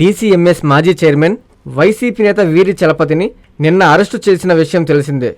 DCMS మాజీ chairman YCP నేత వీరి చలపతిని నిన్న అరెస్టు చేసిన విషయం తెలిసిందే.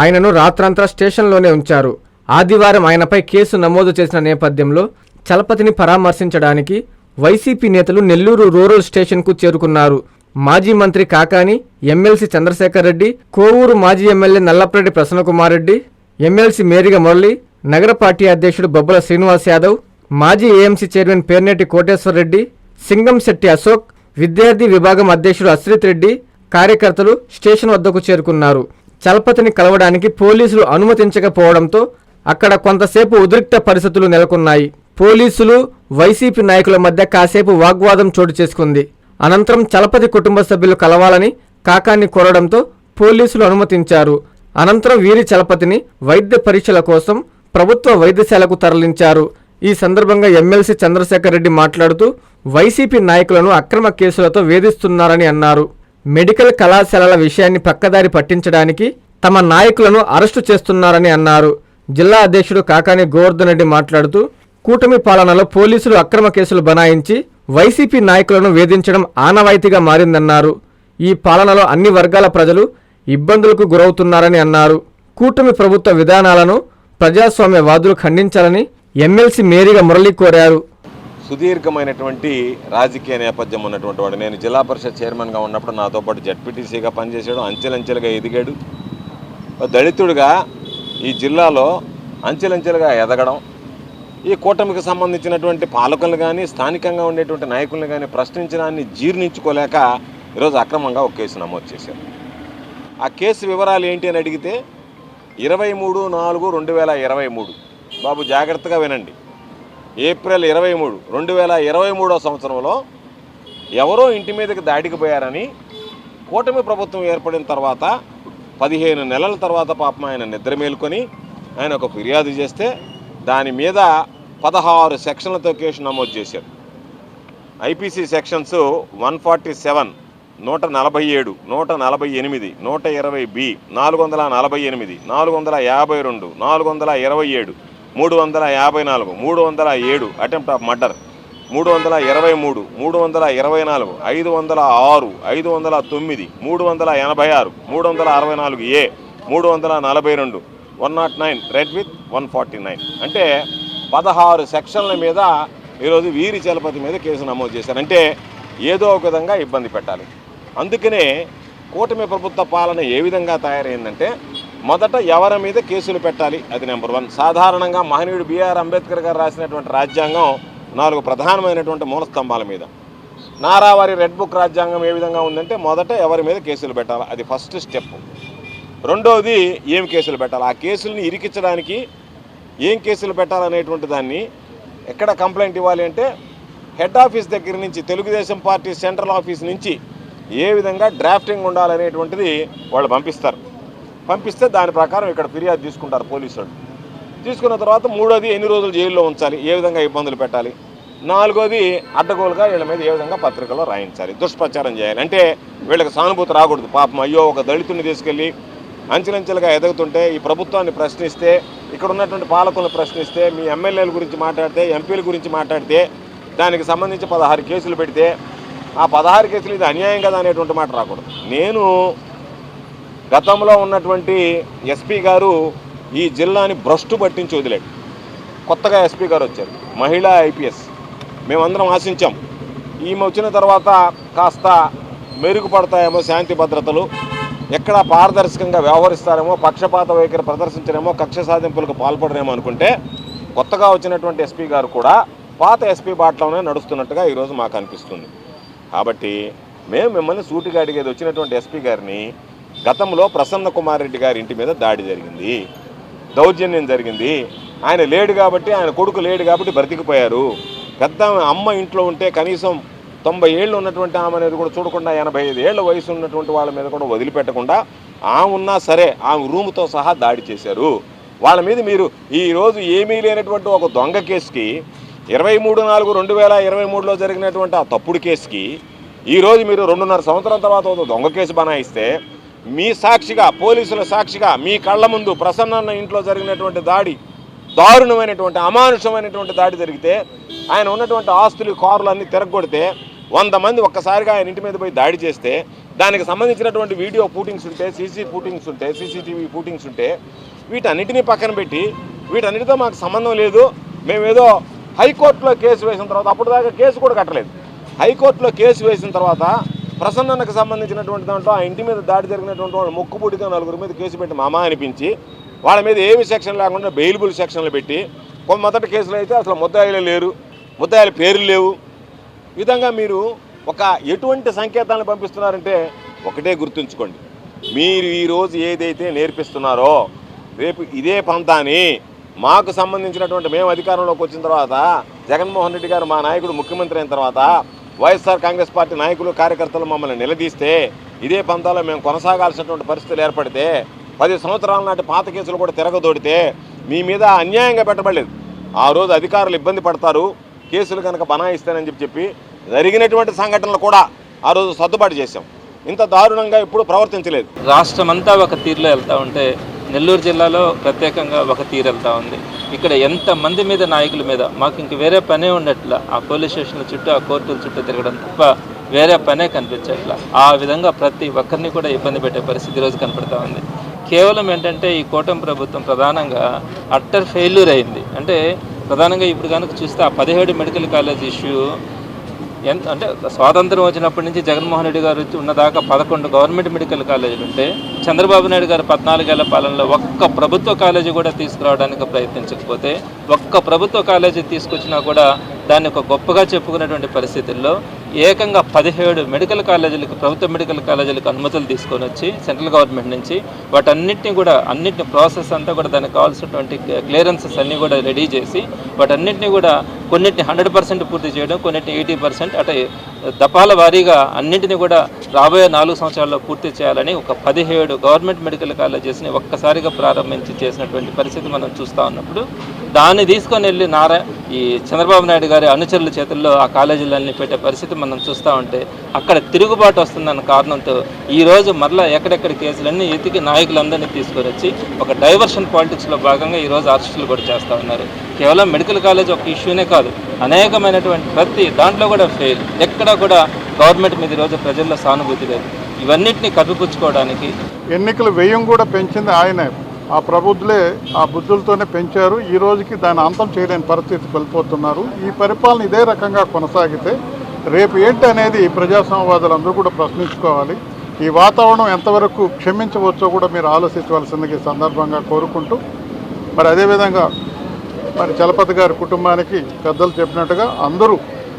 ఆయనను రాత్రంతా స్టేషన్లోనే ఉంచారు. ఆదివారం ఆయనపై కేసు నమోదు చేసిన నేపథ్యంలో చలపతిని పరామర్శించడానికి వైసీపీ నేతలు నెల్లూరు రూరల్ స్టేషన్కు చేరుకున్నారు. మాజీ మంత్రి కాకాని ఎమ్మెల్సీ చంద్రశేఖర్ రెడ్డి కోవూరు మాజీ ఎమ్మెల్యే నల్లపరెడ్డి ప్రసన్నకుమార్ రెడ్డి ఎమ్మెల్సీ మేరిగ మురళి నగర పార్టీ అధ్యక్షుడు బొబ్బల శ్రీనివాస్ యాదవ్ మాజీ ఏఎంసీ చైర్మన్ పేర్నేటి కోటేశ్వర్ రెడ్డి సింగంశెట్టి అశోక్ విద్యార్థి విభాగం అధ్యక్షుడు అశ్రిత్ రెడ్డి కార్యకర్తలు స్టేషన్ వద్దకు చేరుకున్నారు. చలపతిని కలవడానికి పోలీసులు అనుమతించకపోవడంతో అక్కడ కొంతసేపు ఉద్రిక్త పరిస్థితులు నెలకొన్నాయి. పోలీసులు వైసీపీ నాయకుల మధ్య కాసేపు వాగ్వాదం చోటు చేసుకుంది. అనంతరం చలపతి కుటుంబ సభ్యులు కలవాలని కాకాన్ని కోరడంతో పోలీసులు అనుమతించారు. అనంతరం వీరి చలపతిని వైద్య పరీక్షల కోసం ప్రభుత్వ వైద్యశాలకు తరలించారు. ఈ సందర్భంగా ఎమ్మెల్సీ చంద్రశేఖర్ రెడ్డి మాట్లాడుతూ వైసీపీ నాయకులను అక్రమ కేసులతో వేధిస్తున్నారని అన్నారు. మెడికల్ కళాశాలల విషయాన్ని పక్కదారి పట్టించడానికి తమ నాయకులను అరెస్టు చేస్తున్నారని అన్నారు. జిల్లా అధ్యక్షుడు కాకాని గోవర్ధన్ రెడ్డి మాట్లాడుతూ కూటమి పాలనలో పోలీసులు అక్రమ కేసులు బనాయించి వైసీపీ నాయకులను వేధించడం ఆనవాయితీగా మారిందన్నారు. ఈ పాలనలో అన్ని వర్గాల ప్రజలు ఇబ్బందులకు గురవుతున్నారని అన్నారు. కూటమి ప్రభుత్వ విధానాలను ప్రజాస్వామ్యవాదులు ఖండించాలని ఎమ్మెల్సీ మేరీగా మురళి కోరారు. సుదీర్ఘమైనటువంటి రాజకీయ నేపథ్యం ఉన్నటువంటి వాడు. నేను జిల్లా పరిషత్ చైర్మన్గా ఉన్నప్పుడు నాతో పాటు జడ్పీటీసీగా పనిచేసాడు అంచెలంచెలుగా ఎదిగాడు. దళితుడిగా ఈ జిల్లాలో అంచెలంచెలుగా ఎదగడం ఈ కూటమికి సంబంధించినటువంటి పాలకులు కానీ స్థానికంగా ఉండేటువంటి నాయకులను కానీ ప్రశ్నించడాన్ని జీర్ణించుకోలేక ఈరోజు అక్రమంగా ఒక కేసు నమోదు చేశారు. ఆ కేసు వివరాలు ఏంటి అని అడిగితే ఇరవై మూడు నాలుగు రెండు వేల ఇరవై మూడు. బాబు జాగ్రత్తగా వినండి. ఏప్రిల్ ఇరవై మూడు రెండు వేల ఇరవై మూడో సంవత్సరంలో ఎవరో ఇంటి మీదకి దాడికి పోయారని కూటమి ప్రభుత్వం ఏర్పడిన తర్వాత పదిహేను నెలల తర్వాత పాపం ఆయన నిద్ర మేలుకొని ఆయన ఒక ఫిర్యాదు చేస్తే దాని మీద పదహారు సెక్షన్లతో కేసు నమోదు చేశారు. IPC sections one forty seven నూట నలభై ఏడు నూట నలభై ఎనిమిది నూట ఇరవై బి నాలుగు వందల నలభై ఎనిమిది నాలుగు వందల యాభై రెండు నాలుగు వందల ఇరవై ఏడు మూడు వందల యాభై నాలుగు మూడు వందల ఏడు అటెంప్ట్ ఆఫ్ మర్డర్ మూడు వందల ఇరవై మూడు మూడు వందల ఇరవై నాలుగు ఐదు వందల ఆరు ఐదు వందల తొమ్మిది మూడు వందల ఎనభై ఆరు మూడు వందల అరవై నాలుగు ఏ మూడు వందల నలభై రెండు one naught nine read with one forty nine అంటే పదహారు సెక్షన్ల మీద ఈరోజు వీరి చలపతి మీద కేసు నమోదు చేశారు. అంటే ఏదో ఒక విధంగా ఇబ్బంది పెట్టాలి. అందుకనే కూటమి ప్రభుత్వ పాలన ఏ విధంగా తయారైందంటే మొదట ఎవరి మీద కేసులు పెట్టాలి? అది నెంబర్ వన్ సాధారణంగా మహనీయుడు బిఆర్ అంబేద్కర్ గారు రాసినటువంటి రాజ్యాంగం నాలుగు ప్రధానమైనటువంటి మూల స్తంభాల మీద. నారావారి రెడ్ బుక్ రాజ్యాంగం ఏ విధంగా ఉందంటే మొదట ఎవరి మీద కేసులు పెట్టాలి? అది ఫస్ట్ స్టెప్ రెండవది ఏం కేసులు పెట్టాలి? ఆ కేసుల్ని ఇరికించడానికి ఏం కేసులు పెట్టాలనేటువంటి దాన్ని ఎక్కడ కంప్లైంట్ ఇవ్వాలి అంటే హెడ్ ఆఫీస్ దగ్గర నుంచి తెలుగుదేశం పార్టీ సెంట్రల్ ఆఫీస్ నుంచి ఏ విధంగా డ్రాఫ్టింగ్ ఉండాలనేటువంటిది వాళ్ళు పంపిస్తారు. పంపిస్తే దాని ప్రకారం ఇక్కడ ఫిర్యాదు తీసుకుంటారు పోలీసు తీసుకున్న తర్వాత మూడోది ఎన్ని రోజులు జైల్లో ఉంచాలి ఏ విధంగా ఇబ్బందులు పెట్టాలి నాలుగోది అడ్డగోలుగా వీళ్ళ మీద ఏ విధంగా పత్రికలో రాయించాలి దుష్ప్రచారం చేయాలి. అంటే వీళ్ళకి సానుభూతి రాకూడదు పాపం అయ్యో ఒక దళితుని తీసుకెళ్ళి అంచెలంచెలుగా ఎదుగుతుంటే ఈ ప్రభుత్వాన్ని ప్రశ్నిస్తే ఇక్కడ ఉన్నటువంటి పాలకులను ప్రశ్నిస్తే మీ ఎమ్మెల్యేల గురించి మాట్లాడితే ఎంపీల గురించి మాట్లాడితే దానికి సంబంధించి పదహారు కేసులు పెడితే ఆ పదహారు కేసులు ఇది అన్యాయం కదా అనేటువంటి మాట రాకూడదు. నేను గతంలో ఉన్నటువంటి ఎస్పీ గారు ఈ జిల్లాని భ్రష్టు పట్టించి వదిలేడు. కొత్తగా ఎస్పీ గారు వచ్చారు. మహిళా ఐపీఎస్. మేమందరం ఆశించాం. ఈమె వచ్చిన తర్వాత కాస్త మెరుగుపడతాయేమో శాంతి భద్రతలు ఎక్కడ పారదర్శకంగా వ్యవహరిస్తారేమో పక్షపాత వైఖరి ప్రదర్శించరేమో కక్ష సాధింపులకు పాల్పడరేమో అనుకుంటే కొత్తగా వచ్చినటువంటి ఎస్పీ గారు కూడా పాత ఎస్పీ బాటలోనే నడుస్తున్నట్టుగా ఈరోజు మాకు అనిపిస్తుంది. కాబట్టి మేము మిమ్మల్ని సూటిగా అడిగేది వచ్చినటువంటి ఎస్పీ గారిని గతంలో ప్రసన్న కుమార్ రెడ్డి గారి ఇంటి మీద దాడి జరిగింది. దౌర్జన్యం జరిగింది. ఆయన లేడు కాబట్టి ఆయన కొడుకు లేడు కాబట్టి బ్రతికిపోయారు. పెద్ద అమ్మ ఇంట్లో ఉంటే కనీసం తొంభై ఏళ్ళు ఉన్నటువంటి ఆమె అనేది కూడా చూడకుండా ఎనభై ఐదు ఏళ్ళ వయసు ఉన్నటువంటి వాళ్ళ మీద కూడా వదిలిపెట్టకుండా ఆమె ఉన్నా సరే ఆమె రూముతో సహా దాడి చేశారు. వాళ్ళ మీద మీరు ఈరోజు ఏమీ లేనటువంటి ఒక దొంగ కేసుకి ఇరవై మూడు నాలుగు రెండు వేల ఇరవై మూడులో జరిగినటువంటి ఆ తప్పుడు కేసుకి ఈరోజు మీరు రెండున్నర సంవత్సరం తర్వాత ఒక దొంగ కేసు బనాయిస్తే మీ సాక్షిగా పోలీసుల సాక్షిగా మీ కళ్ళ ముందు ప్రసన్న ఇంట్లో జరిగినటువంటి దాడి దారుణమైనటువంటి అమానుషమైనటువంటి దాడి జరిగితే ఆయన ఉన్నటువంటి ఆస్తులు కార్లు అన్నీ తిరగొడితే వంద మంది ఒక్కసారిగా ఆయన ఇంటి మీద పోయి దాడి చేస్తే దానికి సంబంధించినటువంటి వీడియో ఫూటింగ్స్ ఉంటే సీసీ ఫూటింగ్స్ ఉంటే సీసీటీవీ ఫూటింగ్స్ ఉంటే వీటన్నిటినీ పక్కన పెట్టి వీటన్నిటితో మాకు సంబంధం లేదు. మేమేదో హైకోర్టులో కేసు వేసిన తర్వాత అప్పుడు దాకా కేసు కూడా కట్టలేదు. హైకోర్టులో కేసు వేసిన తర్వాత ప్రసన్నకు సంబంధించినటువంటి దాంట్లో ఆ ఇంటి మీద దాడి జరిగినటువంటి వాళ్ళు మొక్కుబుడిగా నలుగురు మీద కేసు పెట్టి మామ అనిపించి వాళ్ళ మీద ఏమి సెక్షన్ లేకుండా బెయిలబుల్ సెక్షన్లు పెట్టి కొన్ని మొదటి కేసులు అయితే అసలు ముద్దాయిలు లేరు ముద్దాయిల పేర్లు లేవు. విధంగా మీరు ఒక ఎటువంటి సంకేతాలను పంపిస్తున్నారంటే ఒకటే గుర్తుంచుకోండి. మీరు ఈరోజు ఏదైతే నేర్పిస్తున్నారో రేపు ఇదే పంతాని మాకు సంబంధించినటువంటి మేము అధికారంలోకి వచ్చిన తర్వాత జగన్మోహన్ రెడ్డి గారు మా నాయకుడు ముఖ్యమంత్రి అయిన తర్వాత వైఎస్ఆర్ కాంగ్రెస్ పార్టీ నాయకులు కార్యకర్తలు మమ్మల్ని నిలదీస్తే ఇదే పంతాలో మేము కొనసాగాల్సినటువంటి పరిస్థితులు ఏర్పడితే పది సంవత్సరాల నాటి పాత కేసులు కూడా తిరగదోడితే మీ మీద అన్యాయంగా పెట్టబడలేదు. ఆ రోజు అధికారులు ఇబ్బంది పడతారు కేసులు కనుక బనాయిస్తానని చెప్పి చెప్పి జరిగినటువంటి సంఘటనలు కూడా ఆ రోజు సర్దుబాటు చేశాం. ఇంత దారుణంగా ఇప్పుడు ప్రవర్తించలేదు. రాష్ట్రం అంతా ఒక తీరులో వెళ్తూ ఉంటే నెల్లూరు జిల్లాలో ప్రత్యేకంగా ఒక తీరెళ్తా ఉంది. ఇక్కడ ఎంతమంది మీద నాయకుల మీద మాకు ఇంక వేరే పనే ఉండట్లా. ఆ పోలీస్ స్టేషన్ల చుట్టూ ఆ కోర్టుల చుట్టూ తిరగడం తప్ప వేరే పనే కనిపించట్ల. ఆ విధంగా ప్రతి ఒక్కరిని కూడా ఇబ్బంది పెట్టే పరిస్థితి ఈరోజు కనపడతా ఉంది. కేవలం ఏంటంటే ఈ కూటమి ప్రభుత్వం ప్రధానంగా అట్టర్ ఫెయిల్యూర్ అయింది. అంటే ప్రధానంగా ఇప్పుడు కనుక చూస్తే ఆ పదిహేడు మెడికల్ కాలేజ్ ఇష్యూ ఎంత అంటే స్వాతంత్రం వచ్చినప్పటి నుంచి జగన్మోహన్ రెడ్డి గారు ఉన్నదాకా పదకొండు గవర్నమెంట్ మెడికల్ కాలేజీలు ఉంటే చంద్రబాబు నాయుడు గారు పద్నాలుగేళ్ళ పాలనలో ఒక్క ప్రభుత్వ కాలేజీ కూడా తీసుకురావడానికి ప్రయత్నించకపోతే ఒక్క ప్రభుత్వ కాలేజీ తీసుకొచ్చినా కూడా దాన్ని ఒక గొప్పగా చెప్పుకునేటువంటి పరిస్థితుల్లో ఏకంగా పదిహేడు మెడికల్ కాలేజీలకు ప్రభుత్వ మెడికల్ కాలేజీలకు అనుమతులు తీసుకొని వచ్చి సెంట్రల్ గవర్నమెంట్ నుంచి వాటన్నిటిని కూడా అన్నిటిని ప్రాసెస్ అంతా కూడా దానికి కావాల్సినటువంటి క్లియరెన్సెస్ అన్నీ కూడా రెడీ చేసి వాటన్నిటిని కూడా కొన్నిటిని హండ్రెడ్ పర్సెంట్ పూర్తి చేయడం కొన్నిటిని ఎయిటీ పర్సెంట్ అటే దపాల వారీగా అన్నింటినీ కూడా రాబోయే నాలుగు సంవత్సరాల్లో పూర్తి చేయాలని ఒక పదిహేడు గవర్నమెంట్ మెడికల్ కాలేజెస్ని ఒక్కసారిగా ప్రారంభించి చేసినటువంటి పరిస్థితి మనం చూస్తూ ఉన్నప్పుడు దాన్ని తీసుకొని వెళ్ళి నారా ఈ చంద్రబాబు నాయుడు గారి అనుచరుల చేతుల్లో ఆ కాలేజీలన్నీ పెట్టే పరిస్థితి మనం చూస్తూ ఉంటే అక్కడ తిరుగుబాటు వస్తుందన్న కారణంతో ఈరోజు మరలా ఎక్కడెక్కడ కేసులన్నీ ఎతికి నాయకులందరినీ తీసుకొని వచ్చి ఒక డైవర్షన్ పాలిటిక్స్లో భాగంగా ఈ రోజు అరెస్టులు కూడా చేస్తూ ఉన్నారు. కేవలం మెడికల్ కాలేజ్ ఒక ఇష్యూనే కాదు అనేకమైనటువంటి ప్రతి దాంట్లో కూడా ఫెయిల్ ఎక్కడ కూడా గవర్నమెంట్ మీద ఈరోజు ప్రజల్లో సానుభూతి లేదు. ఇవన్నిటిని కప్పిపుచ్చుకోవడానికి ఎన్నికల వ్యయం కూడా పెంచింది ఆయనే. ఆ ప్రబుద్ధులే ఆ బుద్ధులతోనే పెంచారు. ఈ రోజుకి దాన్ని అంతం చేయలేని పరిస్థితికి వెళ్ళిపోతున్నారు. ఈ పరిపాలన ఇదే రకంగా కొనసాగితే రేపు ఏంటి అనేది ప్రజాస్వామ్యవాదులందరూ కూడా ప్రశ్నించుకోవాలి. ఈ వాతావరణం ఎంతవరకు క్షమించవచ్చో కూడా మీరు ఆలోచించవలసిందిగా సందర్భంగా కోరుకుంటూ మరి అదేవిధంగా మరి చలపతి గారి కుటుంబానికి పెద్దలు చెప్పినట్టుగా అందరూ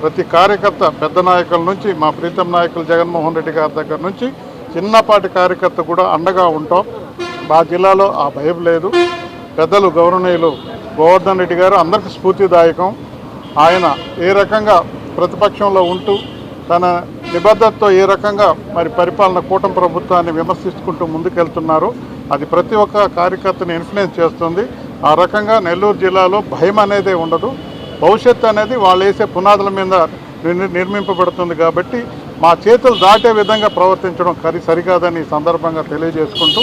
ప్రతి కార్యకర్త పెద్ద నాయకుల నుంచి మా ప్రీతం నాయకులు జగన్మోహన్ రెడ్డి గారి దగ్గర నుంచి చిన్నపాటి కార్యకర్త కూడా అండగా ఉంటాం. మా జిల్లాలో ఆ భయం లేదు. పెద్దలు గౌరవనీయులు గోవర్ధన్ రెడ్డి గారు అందరికీ స్ఫూర్తిదాయకం. ఆయన ఏ రకంగా ప్రతిపక్షంలో ఉంటూ తన నిబద్ధతతో ఏ రకంగా మరి పరిపాలన కూటమి ప్రభుత్వాన్ని విమర్శించుకుంటూ ముందుకెళ్తున్నారు. అది ప్రతి ఒక్క కార్యకర్తని ఇన్ఫ్లుయెన్స్ చేస్తుంది. ఆ రకంగా నెల్లూరు జిల్లాలో భయం అనేది ఉండదు. భవిష్యత్తు అనేది వాళ్ళు వేసే పునాదుల మీద నిర్మింపబడుతుంది కాబట్టి మా చేతులు దాటే విధంగా ప్రవర్తించడం కరి సరికాదని సందర్భంగా తెలియజేసుకుంటూ